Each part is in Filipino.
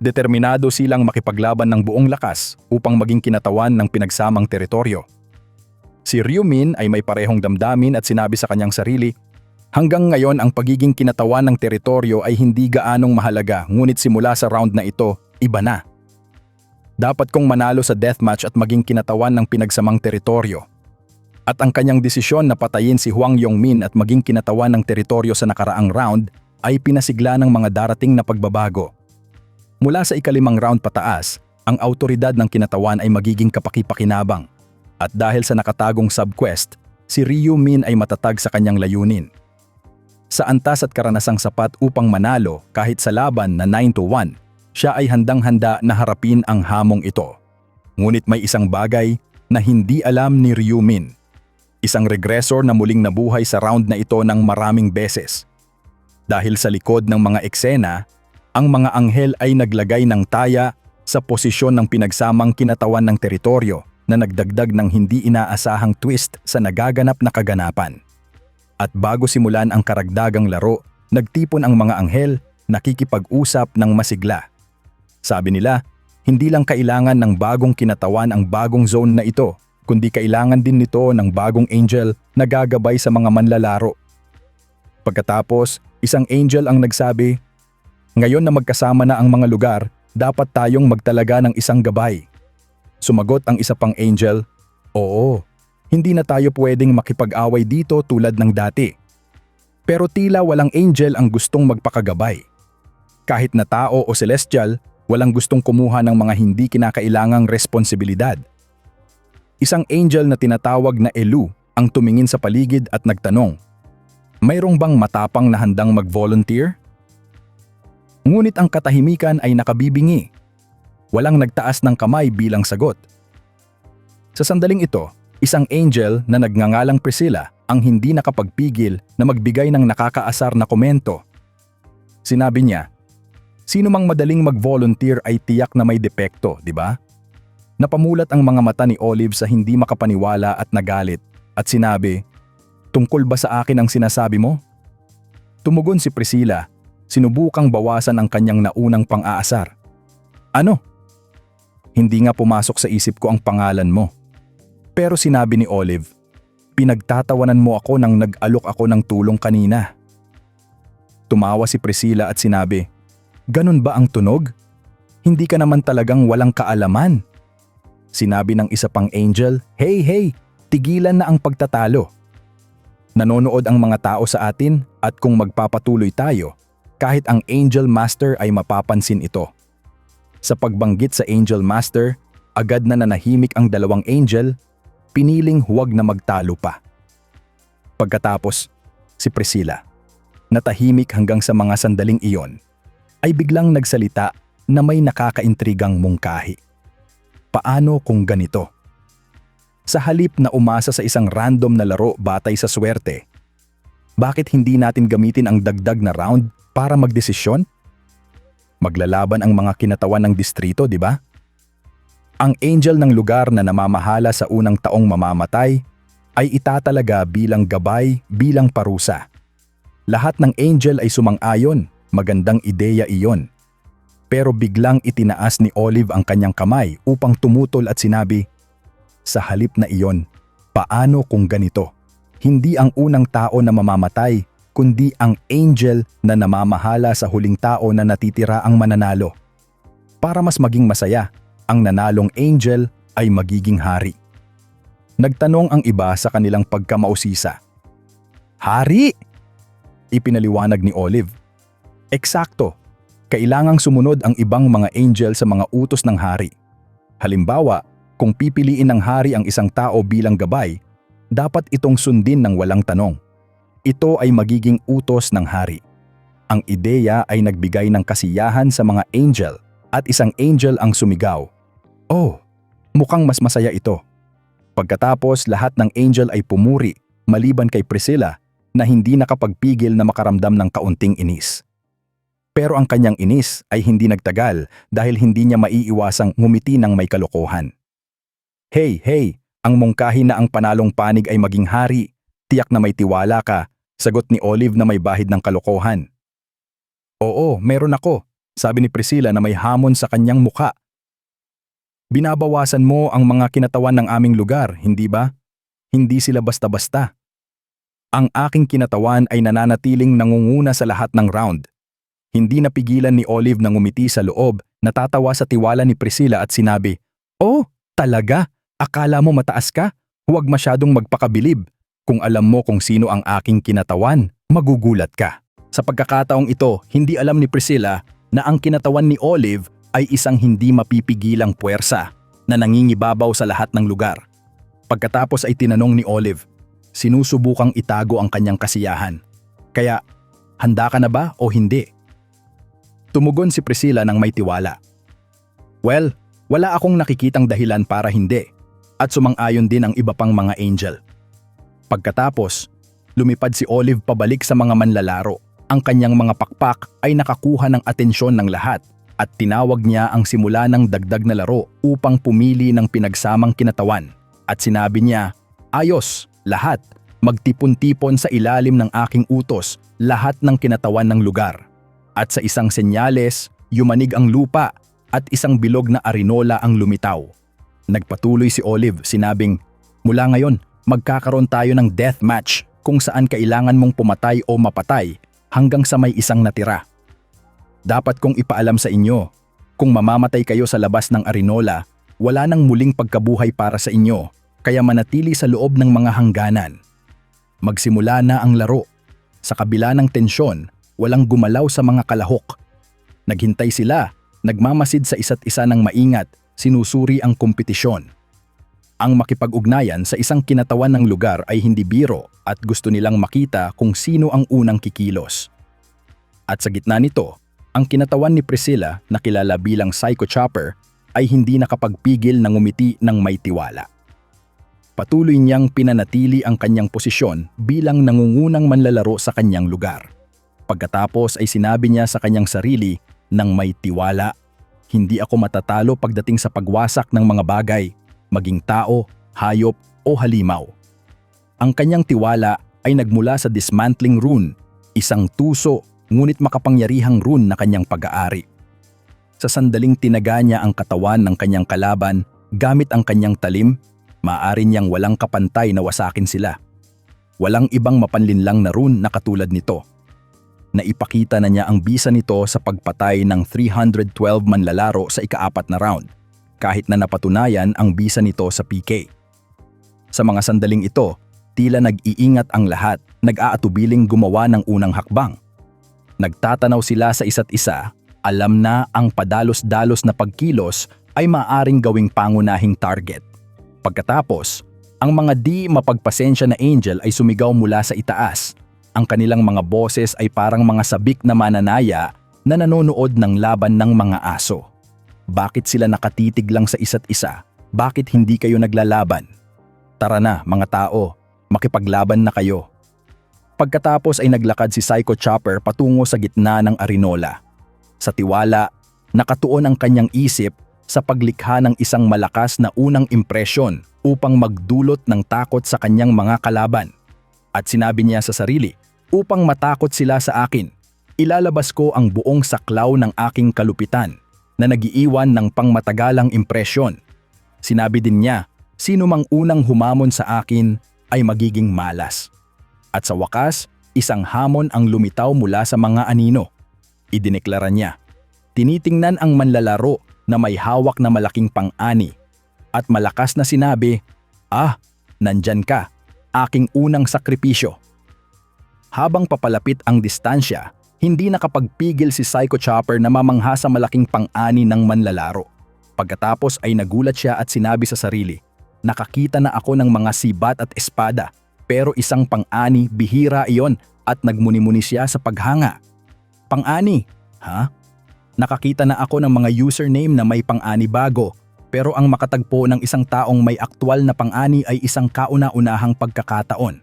Determinado silang makipaglaban ng buong lakas upang maging kinatawan ng pinagsamang teritoryo. Si Ryumin ay may parehong damdamin at sinabi sa kanyang sarili, Hanggang ngayon ang pagiging kinatawan ng teritoryo ay hindi gaanong mahalaga ngunit simula sa round na ito, iba na. Dapat kong manalo sa deathmatch at maging kinatawan ng pinagsamang teritoryo. At ang kanyang desisyon na patayin si Huang Yongmin at maging kinatawan ng teritoryo sa nakaraang round ay pinasigla ng mga darating na pagbabago. Mula sa ikalimang round pataas, ang autoridad ng kinatawan ay magiging kapakipakinabang. At dahil sa nakatagong subquest, si Ryu Min ay matatag sa kanyang layunin. Sa antas at karanasang sapat upang manalo kahit sa laban na 9 to 1, siya ay handang-handa na harapin ang hamong ito. Ngunit may isang bagay na hindi alam ni Ryu Min. Isang regressor na muling nabuhay sa round na ito ng maraming beses. Dahil sa likod ng mga eksena, ang mga anghel ay naglagay ng taya sa posisyon ng pinagsamang kinatawan ng teritoryo na nagdagdag ng hindi inaasahang twist sa nagaganap na kaganapan. At bago simulan ang karagdagang laro, nagtipon ang mga anghel nakikipag-usap ng masigla. Sabi nila, hindi lang kailangan ng bagong kinatawan ang bagong zone na ito, kundi kailangan din nito ng bagong angel na gagabay sa mga manlalaro. Pagkatapos, isang angel ang nagsabi, Ngayon na magkasama na ang mga lugar, dapat tayong magtalaga ng isang gabay. Sumagot ang isa pang angel, Oo, hindi na tayo pwedeng makipag-away dito tulad ng dati. Pero tila walang angel ang gustong magpakagabay. Kahit na tao o celestial, walang gustong kumuha ng mga hindi kinakailangang responsibilidad. Isang angel na tinatawag na Elu ang tumingin sa paligid at nagtanong, Mayroong bang matapang na handang mag-volunteer? Ngunit ang katahimikan ay nakabibingi. Walang nagtaas ng kamay bilang sagot. Sa sandaling ito, isang angel na nagngangalang Priscilla ang hindi nakapagpigil na magbigay ng nakakaasar na komento. Sinabi niya, Sino mang madaling mag-volunteer ay tiyak na may depekto, di ba? Napamulat ang mga mata ni Olive sa hindi makapaniwala at nagalit at sinabi, Tungkol ba sa akin ang sinasabi mo? Tumugon si Priscilla, sinubukang bawasan ang kanyang naunang pang-aasar. Ano? Hindi nga pumasok sa isip ko ang pangalan mo. Pero sinabi ni Olive, pinagtatawanan mo ako nang nag-alok ako ng tulong kanina. Tumawa si Priscilla at sinabi, Ganun ba ang tunog? Hindi ka naman talagang walang kaalaman. Sinabi ng isa pang angel, Hey, hey, tigilan na ang pagtatalo. Nanonood ang mga tao sa atin at kung magpapatuloy tayo, kahit ang angel master ay mapapansin ito. Sa pagbanggit sa angel master, agad na nanahimik ang dalawang angel, piniling huwag na magtalo pa. Pagkatapos, si Priscilla, natahimik hanggang sa mga sandaling iyon, ay biglang nagsalita na may nakakaintrigang mungkahi. Paano kung ganito? Sa halip na umasa sa isang random na laro batay sa swerte, bakit hindi natin gamitin ang dagdag na round para magdesisyon? Maglalaban ang mga kinatawan ng distrito, di ba? Ang angel ng lugar na namamahala sa unang taong mamamatay ay itatalaga bilang gabay bilang parusa. Lahat ng angel ay sumang-ayon, magandang ideya iyon. Pero biglang itinaas ni Olive ang kanyang kamay upang tumutol at sinabi, Sa halip na iyon, paano kung ganito? Hindi ang unang tao na mamamatay, kundi ang angel na namamahala sa huling tao na natitira ang mananalo. Para mas maging masaya, ang nanalong angel ay magiging hari. Nagtanong ang iba sa kanilang pagkamausisa. Hari! Ipinaliwanag ni Olive. Eksakto, kailangang sumunod ang ibang mga angel sa mga utos ng hari. Halimbawa, kung pipiliin ng hari ang isang tao bilang gabay, dapat itong sundin ng walang tanong. Ito ay magiging utos ng hari. Ang ideya ay nagbigay ng kasiyahan sa mga angel at isang angel ang sumigaw. Oh, mukhang mas masaya ito. Pagkatapos lahat ng angel ay pumuri maliban kay Priscilla na hindi nakapagpigil na makaramdam ng kaunting inis. Pero ang kanyang inis ay hindi nagtagal dahil hindi niya maiiwasang ngumiti ng may kalokohan. Hey, hey, ang mungkahi na ang panalong panig ay maging hari, tiyak na may tiwala ka, sagot ni Olive na may bahid ng kalokohan. Oo, meron ako, Sabi ni Priscilla na may hamon sa kanyang muka. Binabawasan mo ang mga kinatawan ng aming lugar, hindi ba? Hindi sila basta-basta. Ang aking kinatawan ay nananatiling nangunguna sa lahat ng round. Hindi napigilan ni Olive na ngumiti sa loob, natatawa sa tiwala ni Priscilla at sinabi, Oh, talaga? Akala mo mataas ka? Huwag masyadong magpakabilib. Kung alam mo kung sino ang aking kinatawan, magugulat ka. Sa pagkakataong ito, hindi alam ni Priscilla na ang kinatawan ni Olive ay isang hindi mapipigilang puwersa na nangingibabaw sa lahat ng lugar. Pagkatapos ay tinanong ni Olive, sinusubukang itago ang kanyang kasiyahan. Kaya, handa ka na ba o hindi? Tumugon si Priscilla ng may tiwala. Well, wala akong nakikitang dahilan para hindi at sumang-ayon din ang iba pang mga angel. Pagkatapos, lumipad si Olive pabalik sa mga manlalaro. Ang kanyang mga pakpak ay nakakuha ng atensyon ng lahat at tinawag niya ang simula ng dagdag na laro upang pumili ng pinagsamang kinatawan. At sinabi niya, Ayos, lahat, magtipon-tipon sa ilalim ng aking utos lahat ng kinatawan ng lugar. At sa isang senyales, yumanig ang lupa at isang bilog na arinola ang lumitaw. Nagpatuloy si Olive sinabing, Mula ngayon, magkakaroon tayo ng death match kung saan kailangan mong pumatay o mapatay hanggang sa may isang natira. Dapat kong ipaalam sa inyo, kung mamamatay kayo sa labas ng arinola, wala nang muling pagkabuhay para sa inyo, kaya manatili sa loob ng mga hangganan. Magsimula na ang laro. Sa kabila ng tensyon, walang gumalaw sa mga kalahok. Naghintay sila, nagmamasid sa isa't isa ng maingat, sinusuri ang kompetisyon. Ang makipag-ugnayan sa isang kinatawan ng lugar ay hindi biro at gusto nilang makita kung sino ang unang kikilos. At sa gitna nito, ang kinatawan ni Priscilla na kilala bilang Psycho Chopper ay hindi nakapagpigil ng umiti ng may tiwala. Patuloy niyang pinanatili ang kanyang posisyon bilang nangungunang manlalaro sa kanyang lugar. Pagkatapos ay sinabi niya sa kanyang sarili ng may tiwala, Hindi ako matatalo pagdating sa pagwasak ng mga bagay, maging tao, hayop o halimaw. Ang kanyang tiwala ay nagmula sa dismantling rune, isang tuso ngunit makapangyarihang rune na kanyang pag-aari. Sa sandaling tinaga niya ang katawan ng kanyang kalaban gamit ang kanyang talim, maaari niyang walang kapantay na wasakin sila. Walang ibang mapanlinlang na rune na katulad nito. Naipakita na niya ang bisa nito sa pagpatay ng 312 manlalaro sa ikaapat na round kahit na napatunayan ang bisa nito sa PK. Sa mga sandaling ito, tila nag-iingat ang lahat, nag-aatubiling gumawa ng unang hakbang. Nagtatanaw sila sa isa't isa, alam na ang padalos-dalos na pagkilos ay maaring gawing pangunahing target. Pagkatapos, ang mga di mapagpasensya na angel ay sumigaw mula sa itaas. Ang kanilang mga boses ay parang mga sabik na mananaya na nanonood ng laban ng mga aso. Bakit sila nakatitig lang sa isa't isa? Bakit hindi kayo naglalaban? Tara na, mga tao. Makipaglaban na kayo. Pagkatapos ay naglakad si Psycho Chopper patungo sa gitna ng arinola. Sa tiwala, nakatuon ang kanyang isip sa paglikha ng isang malakas na unang impresyon upang magdulot ng takot sa kanyang mga kalaban. At sinabi niya sa sarili, upang matakot sila sa akin, ilalabas ko ang buong saklaw ng aking kalupitan na nagiiwan ng pangmatagalang impresyon. Sinabi din niya, sino mang unang humamon sa akin ay magiging malas. At sa wakas, isang hamon ang lumitaw mula sa mga anino. Idineklara niya, tinitingnan ang manlalaro na may hawak na malaking pang-ani at malakas na sinabi, Ah, nandyan ka, aking unang sakripisyo. Habang papalapit ang distansya, hindi nakapagpigil si Psycho Chopper na mamangha sa malaking pang-ani ng manlalaro. Pagkatapos ay nagulat siya at sinabi sa sarili, Nakakita na ako ng mga sibat at espada, pero isang pang-ani bihira iyon at nagmuni-muni siya sa paghanga. Pang-ani? Ha? Nakakita na ako ng mga username na may pang-ani bago, pero ang makatagpo ng isang taong may aktwal na pang-ani ay isang kauna-unahang pagkakataon.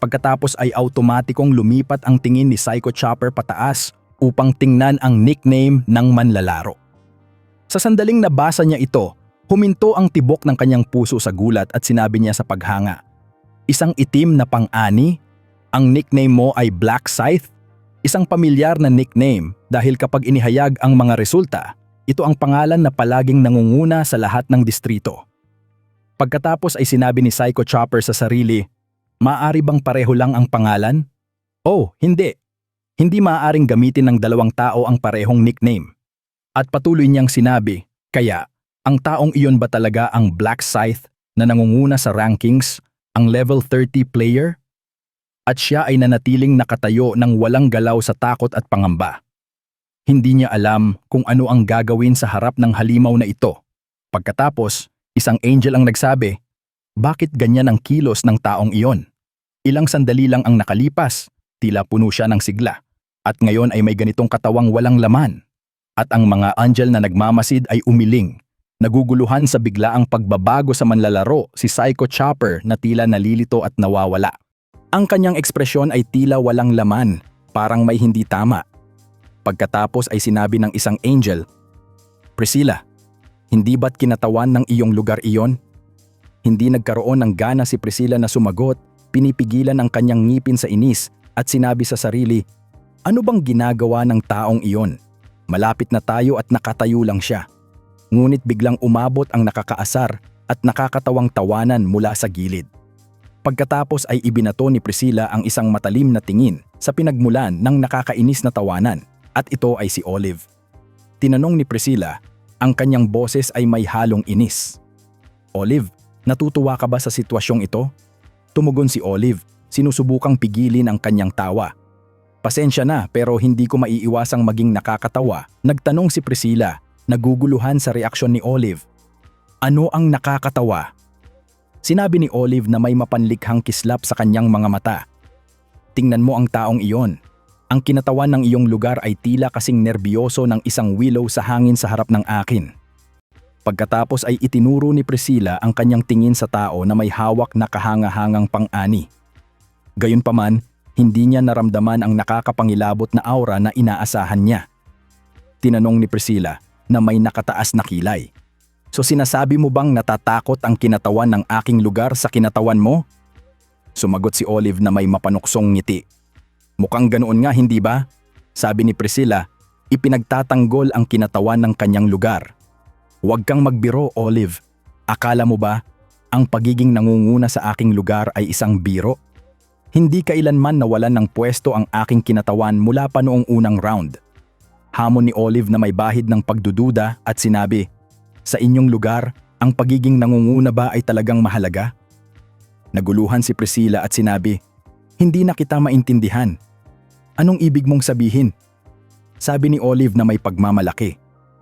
Pagkatapos ay automatikong lumipat ang tingin ni Psycho Chopper pataas upang tingnan ang nickname ng manlalaro. Sa sandaling nabasa niya ito, huminto ang tibok ng kanyang puso sa gulat at sinabi niya sa paghanga, Isang itim na pang-ani? Ang nickname mo ay Black Scythe? Isang pamilyar na nickname dahil kapag inihayag ang mga resulta, ito ang pangalan na palaging nangunguna sa lahat ng distrito. Pagkatapos ay sinabi ni Psycho Chopper sa sarili, Maari bang pareho lang ang pangalan? Oh, hindi. Hindi maaaring gamitin ng dalawang tao ang parehong nickname. At patuloy niyang sinabi, kaya, ang taong iyon ba talaga ang Black Scythe na nangunguna sa rankings, ang level 30 player? At siya ay nanatiling nakatayo ng walang galaw sa takot at pangamba. Hindi niya alam kung ano ang gagawin sa harap ng halimaw na ito. Pagkatapos, isang angel ang nagsabi, bakit ganyan ang kilos ng taong iyon? Ilang sandali lang ang nakalipas, tila puno siya ng sigla. At ngayon ay may ganitong katawang walang laman. At ang mga angel na nagmamasid ay umiling. Naguguluhan sa biglaang pagbabago sa manlalaro si Psycho Chopper na tila nalilito at nawawala. Ang kanyang ekspresyon ay tila walang laman, parang may hindi tama. Pagkatapos ay sinabi ng isang angel, Priscilla, hindi ba't kinatawan ng iyong lugar iyon? Hindi nagkaroon ng gana si Priscilla na sumagot, pinipigilan ang kanyang ngipin sa inis at sinabi sa sarili, Ano bang ginagawa ng taong iyon? Malapit na tayo at nakatayo lang siya. Ngunit biglang umabot ang nakakaasar at nakakatawang tawanan mula sa gilid. Pagkatapos ay ibinato ni Priscilla ang isang matalim na tingin sa pinagmulan ng nakakainis na tawanan at ito ay si Olive. Tinanong ni Priscilla, ang kanyang boses ay may halong inis. Olive, natutuwa ka ba sa sitwasyong ito? Tumugon si Olive, sinusubukang pigilin ang kanyang tawa. Pasensya na pero hindi ko maiiwasang maging nakakatawa. Nagtanong si Priscilla, naguguluhan sa reaksyon ni Olive. Ano ang nakakatawa? Sinabi ni Olive na may mapanlikhang kislap sa kanyang mga mata. Tingnan mo ang taong iyon. Ang kinatawan ng iyong lugar ay tila kasing nerbiyoso ng isang willow sa hangin sa harap ng akin. Pagkatapos ay itinuro ni Priscilla ang kanyang tingin sa tao na may hawak na kahanga-hangang pang-ani. Gayunpaman, hindi niya naramdaman ang nakakapangilabot na aura na inaasahan niya. Tinanong ni Priscilla na may nakataas na kilay. So sinasabi mo bang natatakot ang kinatawan ng aking lugar sa kinatawan mo? Sumagot si Olive na may mapanuksong ngiti. Mukhang ganoon nga hindi ba? Sabi ni Priscilla, ipinagtatanggol ang kinatawan ng kanyang lugar. Huwag kang magbiro, Olive. Akala mo ba, ang pagiging nangunguna sa aking lugar ay isang biro? Hindi kailanman nawalan ng pwesto ang aking kinatawan mula pa noong unang round. Hamon ni Olive na may bahid ng pagdududa at sinabi, Sa inyong lugar, ang pagiging nangunguna ba ay talagang mahalaga? Naguluhan si Priscilla at sinabi, Hindi na kita maintindihan. Anong ibig mong sabihin? Sabi ni Olive na may pagmamalaki.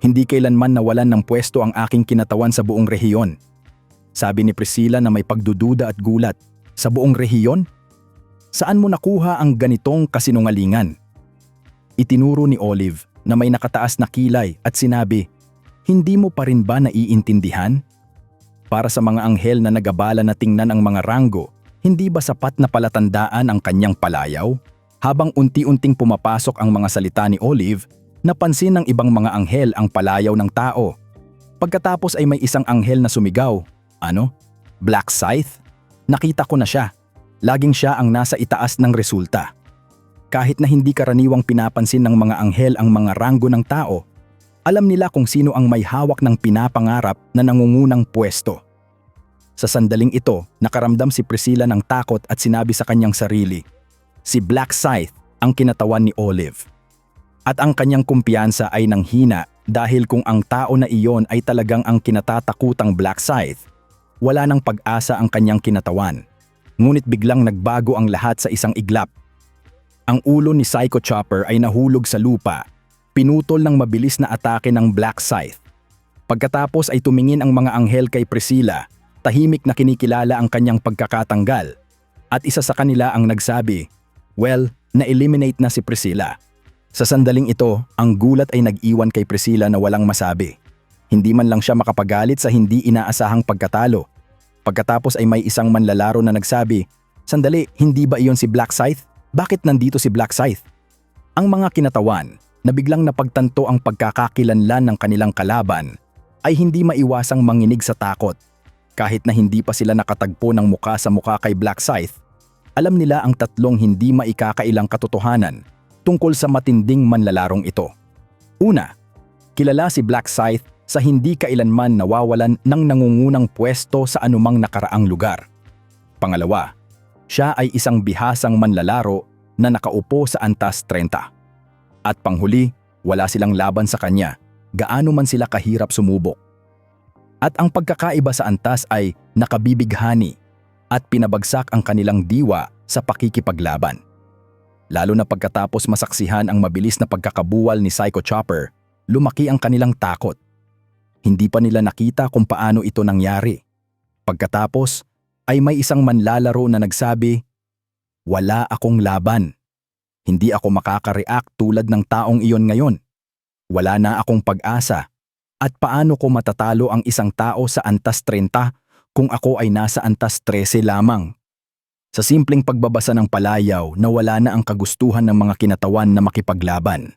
Hindi kailanman nawalan ng pwesto ang aking kinatawan sa buong rehiyon. Sabi ni Priscilla na may pagdududa at gulat. Sa buong rehiyon? Saan mo nakuha ang ganitong kasinungalingan? Itinuro ni Olive na may nakataas na kilay at sinabi, Hindi mo pa rin ba naiintindihan? Para sa mga anghel na nagabala na tingnan ang mga ranggo, hindi ba sapat na palatandaan ang kanyang palayaw? Habang unti-unting pumapasok ang mga salita ni Olive, napansin ng ibang mga anghel ang palayaw ng tao. Pagkatapos ay may isang anghel na sumigaw, Ano? Black Scythe? Nakita ko na siya. Laging siya ang nasa itaas ng resulta. Kahit na hindi karaniwang pinapansin ng mga anghel ang mga ranggo ng tao, alam nila kung sino ang may hawak ng pinapangarap na nangungunang pwesto. Sa sandaling ito, nakaramdam si Priscilla ng takot at sinabi sa kanyang sarili, si Black Scythe ang kinatawan ni Olive. At ang kanyang kumpiyansa ay nanghina dahil kung ang tao na iyon ay talagang ang kinatatakutang Black Scythe, wala nang pag-asa ang kanyang kinatawan. Ngunit biglang nagbago ang lahat sa isang iglap. Ang ulo ni Psycho Chopper ay nahulog sa lupa, pinutol ng mabilis na atake ng Black Scythe. Pagkatapos ay tumingin ang mga anghel kay Priscilla, tahimik na kinikilala ang kanyang pagkakatanggal. At isa sa kanila ang nagsabi, Well, na-eliminate na si Priscilla. Sa sandaling ito, ang gulat ay nag-iwan kay Priscilla na walang masabi. Hindi man lang siya makapagalit sa hindi inaasahang pagkatalo. Pagkatapos ay may isang manlalaro na nagsabi, Sandali, hindi ba iyon si Black Scythe? Bakit nandito si Black Scythe? Ang mga kinatawan na biglang napagtanto ang pagkakakilanlan ng kanilang kalaban ay hindi maiwasang manginig sa takot. Kahit na hindi pa sila nakatagpo ng muka sa muka kay Black Scythe, alam nila ang tatlong hindi maikakailang katotohanan tungkol sa matinding manlalarong ito. Una, kilala si Black Scythe sa hindi kailanman nawawalan ng nangungunang pwesto sa anumang nakaraang lugar. Pangalawa, siya ay isang bihasang manlalaro na nakaupo sa antas 30. At panghuli, wala silang laban sa kanya, gaano man sila kahirap sumubok. At ang pagkakaiba sa antas ay nakabibighani at pinabagsak ang kanilang diwa sa pakikipaglaban. Lalo na pagkatapos masaksihan ang mabilis na pagkakabuwal ni Psycho Chopper, lumaki ang kanilang takot. Hindi pa nila nakita kung paano ito nangyari. Pagkatapos, ay may isang manlalaro na nagsabi, Wala akong laban. Hindi ako makaka-react tulad ng taong iyon ngayon. Wala na akong pag-asa. At paano ko matatalo ang isang tao sa antas 30 kung ako ay nasa antas 13 lamang? Sa simpleng pagbabasa ng palayaw na wala na ang kagustuhan ng mga kinatawan na makipaglaban.